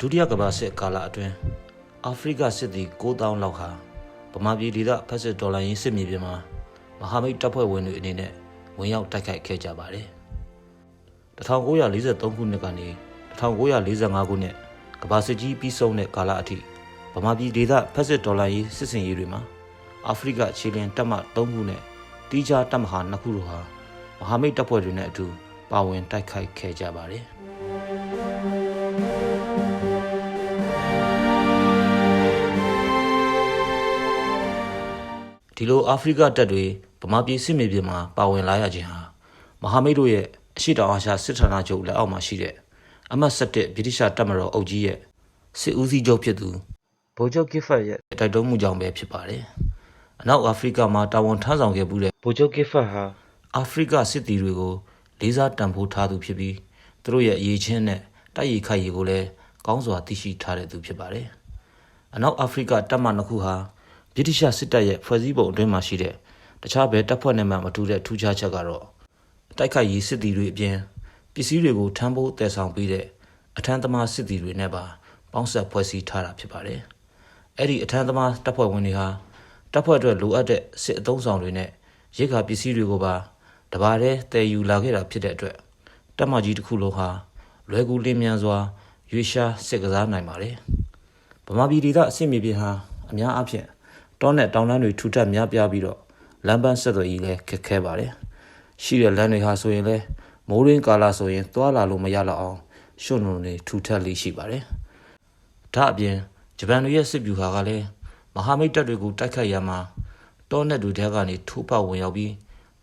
ဒုတိယကမ္ဘာစစ်ကာလအတွင်းအာဖရိကစစ်သည်9000လောက်ဟာဗမာပြည်ဒေသဖက်စစ်ဒေါ်လာရင်းစစ်မြေပြင်မှာမဟာမိတ်တပ်ဖွဲ့ဝင်တွေအနေနဲ့ဝင်ရောက်တိုက်ခိုက်ခဲ့ကြပါတယ်1943ခုနှစ်ကနေ1945ခုနှစ်ကမ္ဘာစစ်ကြီးပြီးဆုံးတဲ့ကာလအထိဗမာပြည်ဒေသဖက်စစ်ဒေါ်လာရင်းစစ်စင်ရေးတွေမှာအာဖရိကခြေလျင်တပ်မ3ခုနဲ့တီးခြားတပ်မဟာ2ခုတို့ဟာမဟာမိတ်တပ်ဖွဲ့တွေနဲ့အတူပါဝင်တိုက်ခိုက်ခဲ့ကြပါတယ် ဒီလိုအာဖရိကတပ်တွေဗမာပြည်စစ်မြေပြင်မှာပါဝင်လာရခြင်းဟာမဟာမိတ်တို့ရဲ့အရှိတောင်အာရှစစ်ဌာနချုပ်လက်အောက်မှာရှိတဲ့အမတ်7ဗြိတိရှတပ်မတော်အုပ်ကြီးရဲ့စစ်ဦးစီးချုပ်ဖြစ်သူဗိုလ်ချုပ်ကစ်ဖတ်ရဲ့တိုက်တွန်းမှုကြောင့်ပဲဖြစ်ပါတယ်။အနောက်အာဖရိကမှာတာဝန်ထမ်းဆောင်ခဲ့မှုတဲ့ဗိုလ်ချုပ်ကစ်ဖတ်ဟာအာဖရိကစစ်သည်တွေကိုလေးစားတန်ဖိုးထားသူဖြစ်ပြီးသူတို့ရဲ့အရေးချင်းနဲ့တိုက်ရိုက်ခိုက်ရည်ကိုလည်းကောင်းစွာသိရှိထားတဲ့သူဖြစ်ပါတယ်။အနောက်အာဖရိကတပ်မနှစ်ခုဟာ ဗြိတိရှစစ်တပ်ရဲ့ဖွဲ့စည်းပုံအတွင်းမှာရှိတဲ့တခြားဘယ်တပ်ဖွဲ့နဲ့မှမတူတဲ့ထူးခြားချက်ကတော့တိုက်ခိုက်ရေးစစ်သည်တွေအပြင်ပစ္စည်းတွေကိုထမ်းဖို့တည်ဆောင်ပေးတဲ့အထမ်းသမားစစ်သည်တွေနဲ့ပါပေါင်းဆက်ဖွဲ့စည်းထားတာဖြစ်ပါတယ်။အဲ့ဒီအထမ်းသမားတပ်ဖွဲ့ဝင်တွေဟာတပ်ဖွဲ့အတွက်လိုအပ်တဲ့စစ်အုံဆောင်တွေနဲ့ရိတ်ခါပစ္စည်းတွေကိုပါတပါးတည်းတည်ယူလာခဲ့တာဖြစ်တဲ့အတွက်တပ်မကြီးတစ်ခုလုံးဟာလွယ်ကူလင်းမြန်စွာရွေရှားစစ်ကစားနိုင်ပါတယ်။ဗမာပြည်ဒေသအဆင့်မြေပြင်ဟာအများအားဖြင့် တောနဲ့တောင်တန်းတွေထူထပ်များပြားပြီးတော့လမ်းပန်းဆက်သွယ်ရေးလည်းခက်ခဲပါတယ်။ရှိတဲ့လမ်းတွေဟာဆိုရင်လည်းမိုးရင်းကာလဆိုရင်သွားလာလို့မရတော့အောင်ရှုံနုံတွေထူထပ်လေးရှိပါတယ်။ဒါအပြင်ဂျပန်တွေရဲ့စစ်ဗျူဟာကလည်းမဟာမိတ်တပ်တွေကိုတိုက်ခိုက်ရမှာတောနဲ့တွေထဲကနေထိုးပေါက်ဝင်ရောက်ပြီး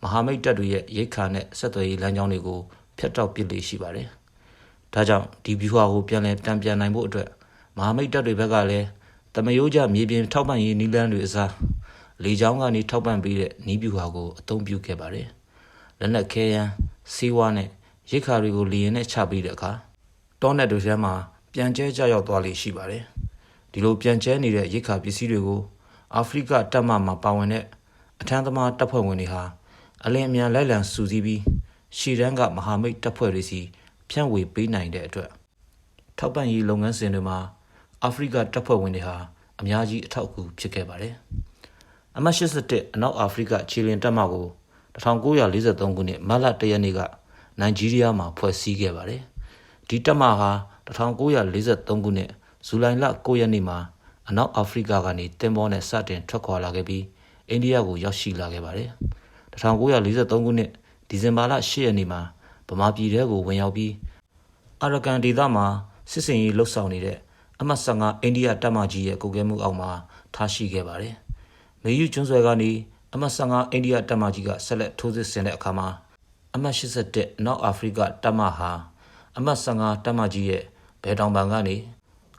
မဟာမိတ်တပ်တွေရဲ့ရိတ်ခါနဲ့ဆက်သွယ်ရေးလမ်းကြောင်းတွေကိုဖျက်တောက်ပစ်လေရှိပါတယ်။ဒါကြောင့်ဒီဗျူဟာကိုပြန်လည်တံပြန်နိုင်ဖို့အတွက်မဟာမိတ်တပ်တွေဘက်ကလည်း တမယိုးကြမြေပြင်ထောက်ပံ့ရေးနီလန်းတွေအစားလေကြောင်းကနေထောက်ပံ့ပေးတဲ့နီးဗျူဟာကိုအသုံးပြုခဲ့ပါတယ်။လက်နက်ခဲယမ်းစီးဝါးနဲ့ရိတ်ခါတွေကိုလေရင်နဲ့ချပေးတဲ့အခါတောနက်တွေထဲမှာပြန်ကျဲကြရောက်သွားလိရှိပါတယ်။ဒီလိုပြန်ကျဲနေတဲ့ရိတ်ခါပစ္စည်းတွေကိုအာဖရိကတပ်မမှာပါဝင်တဲ့အထမ်းသမားတပ်ဖွဲ့ဝင်တွေဟာအလင်းအမြန်လိုက်လံစူးစီးပြီးရှီရန်ကမဟာမိတ်တပ်ဖွဲ့တွေစီဖြန့်ဝေပေးနိုင်တဲ့အတွက်ထောက်ပံ့ရေးလုပ်ငန်းစဉ်တွေမှာ အာဖရိကတပ်ဖွဲ့ဝင်တွေဟာအများကြီးအထောက်အကူဖြစ်ခဲ့ပါတယ်။အမတ်81အနောက်အာဖရိကခြေလျင်တပ်မကို1943ခုနှစ်မတ်လ1ရက်နေ့ကနိုင်ဂျီးရီးယားမှာဖွဲ့စည်းခဲ့ပါတယ်။ဒီတပ်မဟာ1943ခုနှစ်ဇူလိုင်လ9ရက်နေ့မှာအနောက်အာဖရိကကနေတင်ပေါ်နဲ့စတင်ထွက်ခွာလာခဲ့ပြီးအိန္ဒိယကိုရောက်ရှိလာခဲ့ပါတယ်။1943ခုနှစ်ဒီဇင်ဘာလ10ရက်နေ့မှာဗမာပြည်ထဲကိုဝင်ရောက်ပြီးအာရကန်ဒေသမှာစစ်စင်ရေးလှုပ်ဆောင်နေတဲ့ အမတ်15အိန္ဒိယတပ်မကြီးရဲ့ကိုယ်ကဲမှုအောက်မှာထားရှိခဲ့ပါတယ်။မေယူကျွန်းဆွယ်ကနေအမတ်15အိန္ဒိယတပ်မကြီးကဆက်လက်ထိုးစစ်ဆင်တဲ့အခါမှာအမတ်81နောက်အာဖရိကတပ်မဟာအမတ်15တပ်မကြီးရဲ့ဘယ်တောင်ပံကနေ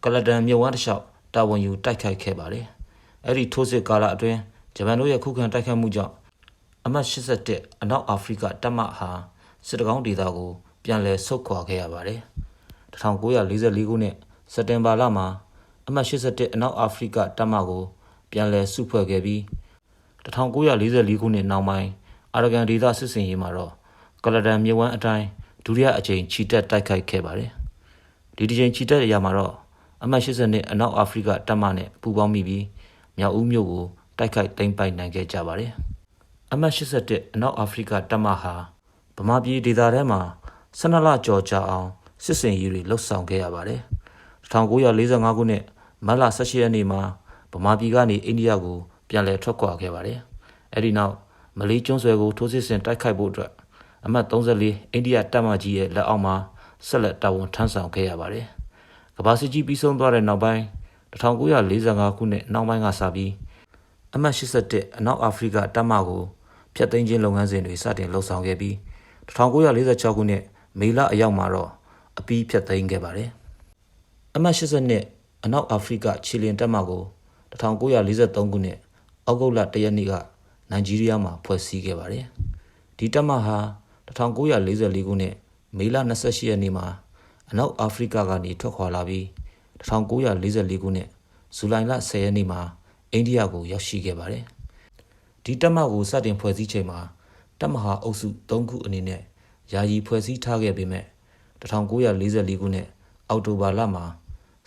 ကလဒန်မြဝန်းတစ်လျှောက်တာဝန်ယူတိုက်ခိုက်ခဲ့ပါတယ်။အဲ့ဒီထိုးစစ်ကာလအတွင်းဂျပန်တို့ရဲ့ခုခံတိုက်ခိုက်မှုကြောင့်အမတ်81အနောက်အာဖရိကတပ်မဟာစစ်တကောင်းဒေသကိုပြန်လည်ဆုတ်ခွာခဲ့ရပါတယ်။1944ခုနှစ် စက်တင်ဘာလမှာအမတ်81အနောက်အာဖရိကတပ်မကိုပြန်လည်စုဖွဲ့ခဲ့ပြီး1944ခုနှစ်နောက်ပိုင်းအာရကန်ဒေသစစ်စင်ရေးမှာတော့ကလဒန်မြဝန်းအတိုင်းဒုတိယအကြိမ်ခြိတက်တိုက်ခိုက်ခဲ့ပါတယ်။ဒီတစ်ကြိမ်ခြိတက်အရာမှာတော့အမတ်82အနောက်အာဖရိကတပ်မနဲ့ပူးပေါင်းမိပြီးမြောက်ဦးမြို့ကိုတိုက်ခိုက်သိမ်းပိုက်နိုင်ခဲ့ကြပါတယ်။အမတ်81အနောက်အာဖရိကတပ်မဟာဗမာပြည်ဒေသထဲမှာ12လကျော်ကြာအောင်စစ်စင်ရေးတွေလှုပ်ဆောင်ခဲ့ရပါတယ်။ 1945ခုနှစ်မတ်လ18ရက်နေ့မှာဗမာပြည်ကနေအိန္ဒိယကိုပြန်လည်ထွက်ခွာခဲ့ပါတယ်။အဲဒီနောက်မလေးကျွန်းဆွယ်ကိုထိုးစစ်ဆင်တိုက်ခိုက်ဖို့အတွက်အမှတ်34အိန္ဒိယတပ်မကြီးရဲ့လက်အောက်မှာဆက်လက်တာဝန်ထမ်းဆောင်ခဲ့ရပါတယ်။ကမ္ဘာစစ်ကြီးပြီးဆုံးသွားတဲ့နောက်ပိုင်း1945ခုနှစ်နောက်ပိုင်းကစပြီးအမှတ်81အနောက်အာဖရိကတပ်မကိုဖျက်သိမ်းခြင်းလုပ်ငန်းစဉ်တွေစတင်လှုပ်ဆောင်ခဲ့ပြီး1946ခုနှစ်မေလအရောက်မှာတော့အပြီးဖျက်သိမ်းခဲ့ပါတယ်။ အမှတ်82အနောက်အာဖရိကခြေလျင်တပ်မကို1943ခုနှစ်အောက်ဂုတ်လ1ရက်နေ့ကနိုင်ဂျီးရီးယားမှာဖွဲ့စည်းခဲ့ပါတယ်။ဒီတပ်မဟာ1944ခုနှစ်မေလ28ရက်နေ့မှာအနောက်အာဖရိကကနေထွက်ခွာလာပြီး1944ခုနှစ်ဇူလိုင်လ10ရက်နေ့မှာအိန္ဒိယကိုရောက်ရှိခဲ့ပါတယ်။ဒီတပ်မကိုစတင်ဖွဲ့စည်းချိန်မှာတပ်မဟာအုပ်စု3ခုအနေနဲ့ယာယီဖွဲ့စည်းထားခဲ့ပေမဲ့1944ခုနှစ်အောက်တိုဘာလမှာ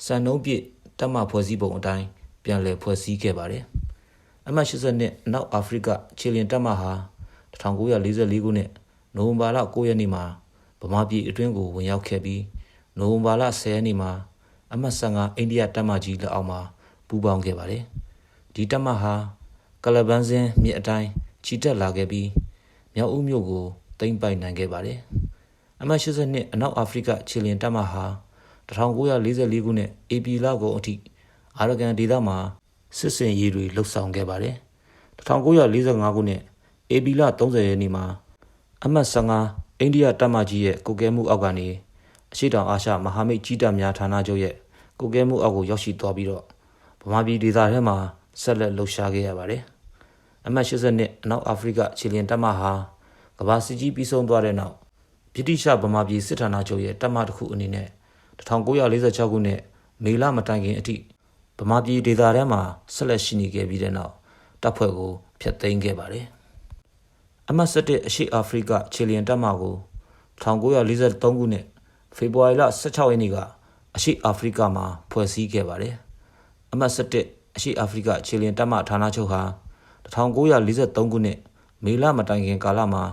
စံနှုန်းပြည့်တပ်မဖွဲ့စည်းပုံအတိုင်းပြန်လည်ဖွဲ့စည်းခဲ့ပါတယ်။အမှတ်82အနောက်အာဖရိကခြေလျင်တပ်မဟာ1944ခုနှစ်နိုဝင်ဘာလ9ရက်နေ့မှာဗမာပြည်အတွင်းကိုဝင်ရောက်ခဲ့ပြီးနိုဝင်ဘာလ10ရက်နေ့မှာအမှတ်15အိန္ဒိယတပ်မကြီးလက်အောက်မှာပူးပေါင်းခဲ့ပါတယ်။ဒီတပ်မဟာကလပန်းစင်းမြစ်အတိုင်းချီတက်လာခဲ့ပြီးမြောက်ဦးမြို့ကိုသိမ်းပိုက်နိုင်ခဲ့ပါတယ်။အမှတ်82အနောက်အာဖရိကခြေလျင်တပ်မဟာ1944 ခုနှစ်ဧပြီလကုန်အထိအာရကန်ဒေသမှာစစ်စင်ရေးတွေလှုပ်ဆောင်ခဲ့ပါတယ်။1945ခုနှစ်ဧပြီလ30ရက်နေ့မှာအမှတ်15အိန္ဒိယတပ်မကြီးရဲ့ကုကဲမှုအောက်ကနေအရှိတောင်အာရှမဟာမိတ်ကြီးတပ်များဌာနချုပ်ရဲ့ကုကဲမှုအောက်ကိုရောက်ရှိသွားပြီးတော့ဗမာပြည်ဒေသထဲမှာဆက်လက်လှုပ်ရှားခဲ့ရပါတယ်။အမှတ်80နှစ်အနောက်အာဖရိကခြေလျင်တပ်မဟာကမ္ဘာစစ်ကြီးပြီးဆုံးသွားတဲ့နောက်ဗြိတိရှဗမာပြည်စစ်ဌာနချုပ်ရဲ့တပ်မတစ်ခုအနေနဲ့ 1946ခုနှစ်မေလမတိုင်ခင်အထိဗမာပြည်ဒေသထဲမှာဆက်လက်ရှိနေခဲ့ပြီးတဲ့နောက်တပ်ဖွဲ့ကိုဖျက်သိမ်းခဲ့ပါတယ်။အမှတ်7အရှိအာဖရိကခြေလျင်တပ်မကို1943ခုနှစ်ဖေဖော်ဝါရီလ16ရက်နေ့ကအရှိအာဖရိကမှာဖွဲ့စည်းခဲ့ပါတယ်။အမှတ်7အရှိအာဖရိကခြေလျင်တပ်မဌာနချုပ်ဟာ1943ခုနှစ်မေလမတိုင်ခင်ကာလမှာ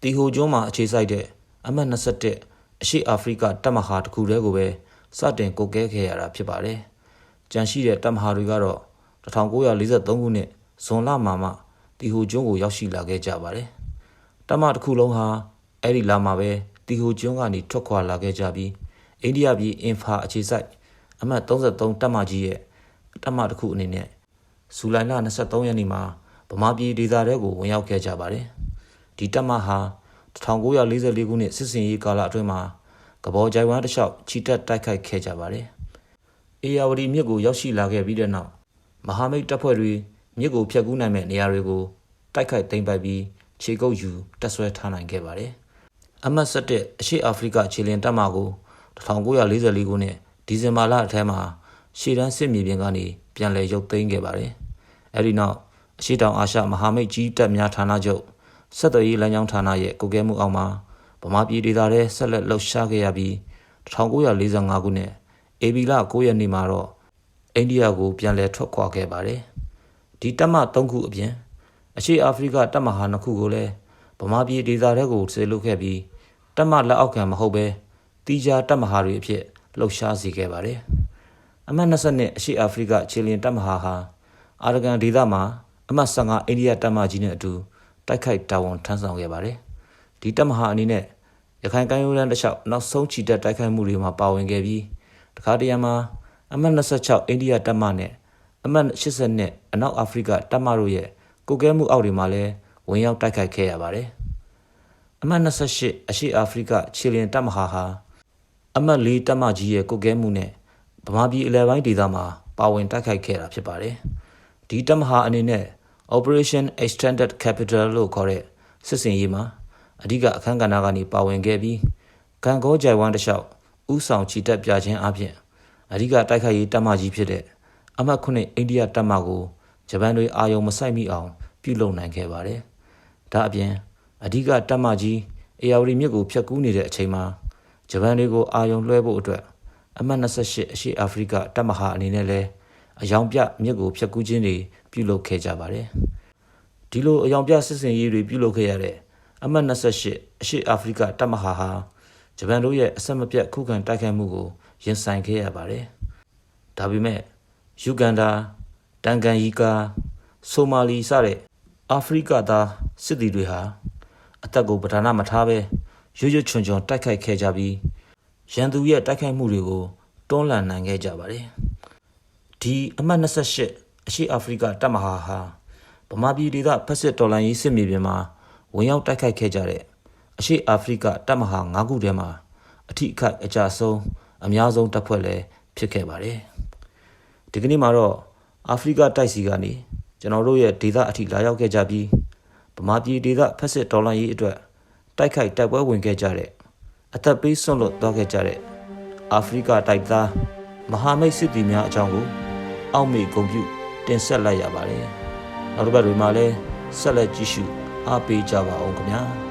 တီဟိုကျွန်းမှာအခြေစိုက်တဲ့အမှတ်21 အရှိအာဖရိကတပ်မဟာတစ်ခုတည်းကိုပဲစတင်ကုတ်ကဲခဲ့ရတာဖြစ်ပါတယ်။ကြန့်ရှိတဲ့တပ်မဟာတွေကတော့1943ခုနှစ်ဇွန်လမှာမှတီဟိုကျွန်းကိုရောက်ရှိလာခဲ့ကြပါတယ်။တပ်မတစ်ခုလုံးဟာအဲ့ဒီလမှာပဲတီဟိုကျွန်းကနေထွက်ခွာလာခဲ့ကြပြီးအိန္ဒိယပြည်အင်ဖာအခြေစိုက်အမှတ်33တပ်မကြီးရဲ့တပ်မတစ်ခုအနေနဲ့ဇူလိုင်လ23ရက်နေ့မှာဗမာပြည်ဒေသထဲကိုဝင်ရောက်ခဲ့ကြပါတယ်။ဒီတပ်မဟာ 1944ခုနှစ်စစ်စင်ရေးကာလအတွင်းမှာကဘော်ကြိုင်ဝမ်တစ်လျှောက်ချီတက်တိုက်ခိုက်ခဲ့ကြပါတယ်။အေယာဝတီမြစ်ကိုရောက်ရှိလာခဲ့ပြီးတဲ့နောက်မဟာမိတ်တပ်ဖွဲ့တွေမြစ်ကိုဖျက်ကူးနိုင်မဲ့နေရာတွေကိုတိုက်ခိုက်သိမ်းပိုက်ပြီးခြေကုပ်ယူတက်ဆွဲထားနိုင်ခဲ့ပါတယ်။အမှတ်7အရှေ့အာဖရိကခြေလျင်တပ်မကို1944ခုနှစ်ဒီဇင်ဘာလအထက်မှာရှေ့တန်းစစ်မြေပြင်ကနေပြန်လည်ရုပ်သိမ်းခဲ့ပါတယ်။အဲဒီနောက်အရှေ့တောင်အာရှမဟာမိတ်ကြီးတပ်များဌာနချုပ် ဆက်သွယ်ရေးလမ်းကြောင်းဌာနရဲ့ကိုကဲမှုအောက်မှာဗမာပြည်ဒေသထဲဆက်လက်လှုပ်ရှားခဲ့ရပြီး1945ခုနှစ်ဧပြီလ9ရက်နေ့မှာတော့အိန္ဒိယကိုပြန်လည်ထွက်ခွာခဲ့ပါတယ်။ဒီတပ်မ3ခုအပြင်အရှေ့အာဖရိကတပ်မဟာ2ခုကိုလည်းဗမာပြည်ဒေသထဲကိုဆေလွတ်ခဲ့ပြီးတပ်မလက်အောက်ခံမဟုတ်ပဲတီးခြားတပ်မဟာတွေအဖြစ်လှုပ်ရှားစေခဲ့ပါတယ်။အမှတ်20နှစ်အရှေ့အာဖရိကခြေလျင်တပ်မဟာဟာအာရကန်ဒေသမှာအမှတ်15အိန္ဒိယတပ်မကြီးနဲ့အတူ တိုက်ခိုက်တာဝန်ထမ်းဆောင်ခဲ့ပါတယ်။ဒီတပ်မဟာအနေနဲ့ရခိုင်ကမ်းရိုးတန်းတစ်လျှောက်နောက်ဆုံးချီတက်တိုက်ခိုက်မှုတွေမှာပါဝင်ခဲ့ပြီးတခါတရံမှာအမှတ်26အိန္ဒိယတပ်မနဲ့အမှတ်80နဲ့အနောက်အာဖရိကတပ်မတို့ရဲ့ကုကဲမှုအောက်တွေမှာလည်းဝင်ရောက်တိုက်ခိုက်ခဲ့ရပါတယ်။အမှတ်28အရှိအာဖရိကခြေလျင်တပ်မဟာဟာအမှတ်4တပ်မကြီးရဲ့ကုကဲမှုနဲ့ဗမာပြည်အလဲပိုင်းဒေသမှာပါဝင်တိုက်ခိုက်ခဲ့တာဖြစ်ပါတယ်။ဒီတပ်မဟာအနေနဲ့ Operation Extended Capital လို့ခေါ်တဲ့စစ်စင်ရေးမှာအဓိကအခန်းကဏ္ဍကနေပါဝင်ခဲ့ပြီးကံကောကြိုင်ဝမ်တလျှောက်ဥဆောင်ချီတက်ပြခြင်းအပြင်အဓိကတိုက်ခိုက်ရေးတပ်မကြီးဖြစ်တဲ့အမှတ်9အိန္ဒိယတပ်မကိုဂျပန်တွေအာရုံမစိုက်မိအောင်ပြုလုပ်နိုင်ခဲ့ပါတယ်။ဒါအပြင်အဓိကတပ်မကြီးအေယာဝတီမြစ်ကိုဖျက်ကူးနေတဲ့အချိန်မှာဂျပန်တွေကိုအာရုံလွှဲဖို့အတွက်အမှတ်28အရှေ့အာဖရိကတပ်မဟာအနေနဲ့လည်းအယောင်ပြမြစ်ကိုဖျက်ကူးခြင်းတွေ ပြုလုပ်ခဲ့ကြပါတယ်။ဒီလိုအယောင်ပြစစ်စင်ရေးတွေပြုလုပ်ခဲ့ရတဲ့အမှတ်28အရှေ့အာဖရိကတပ်မဟာဟာဂျပန်တို့ရဲ့အဆက်မပြတ်ခုခံတိုက်ခိုက်မှုကိုရင်ဆိုင်ခဲ့ရပါတယ်။ဒါပေမဲ့ယူဂန်ဒါတန်ကန်ရီကာဆိုမာလီစတဲ့အာဖရိကသားစစ်သည်တွေဟာအသက်ကိုပဓာနာမထားဘဲရွရွချွန်ချွန်တိုက်ခိုက်ခဲ့ကြပြီးရန်သူရဲ့တိုက်ခိုက်မှုတွေကိုတွန်းလှန်နိုင်ခဲ့ကြပါတယ်။ဒီအမှတ်28 အရှေ့အာဖရိကတပ်မဟာဟာဗမာပြည်ဒေသဖက်စစ်တော်လှန်ရေးစစ်မြေပြင်မှာဝင်ရောက်တိုက်ခိုက်ခဲ့ကြတဲ့အရှေ့အာဖရိကတပ်မဟာ9ခုထဲမှာအထိအခိုက်အကြဆုံးအများဆုံးတပ်ဖွဲ့လည်းဖြစ်ခဲ့ပါတယ်။ဒီကနေ့မှာတော့အာဖရိကတိုက်စီကနေကျွန်တော်တို့ရဲ့ဒေသအထိလာရောက်ခဲ့ကြပြီးဗမာပြည်ဒေသဖက်စစ်တော်လှန်ရေးအတွက်တိုက်ခိုက်တိုက်ပွဲဝင်ခဲ့ကြတဲ့အသက်ပေးစွန့်လွတ်သွားခဲ့ကြတဲ့အာဖရိကတိုက်သားမဟာမိတ်စစ်သည်များအကြောင်းကိုအောက်မေ့ဂုဏ်ပြု တင်ဆက်လိုက်ရပါတယ်။နောက်တစ်ပတ်တွေမှာလည်းဆက်လက်ကြည့်ရှုအားပေးကြပါအောင်ခင်ဗျာ။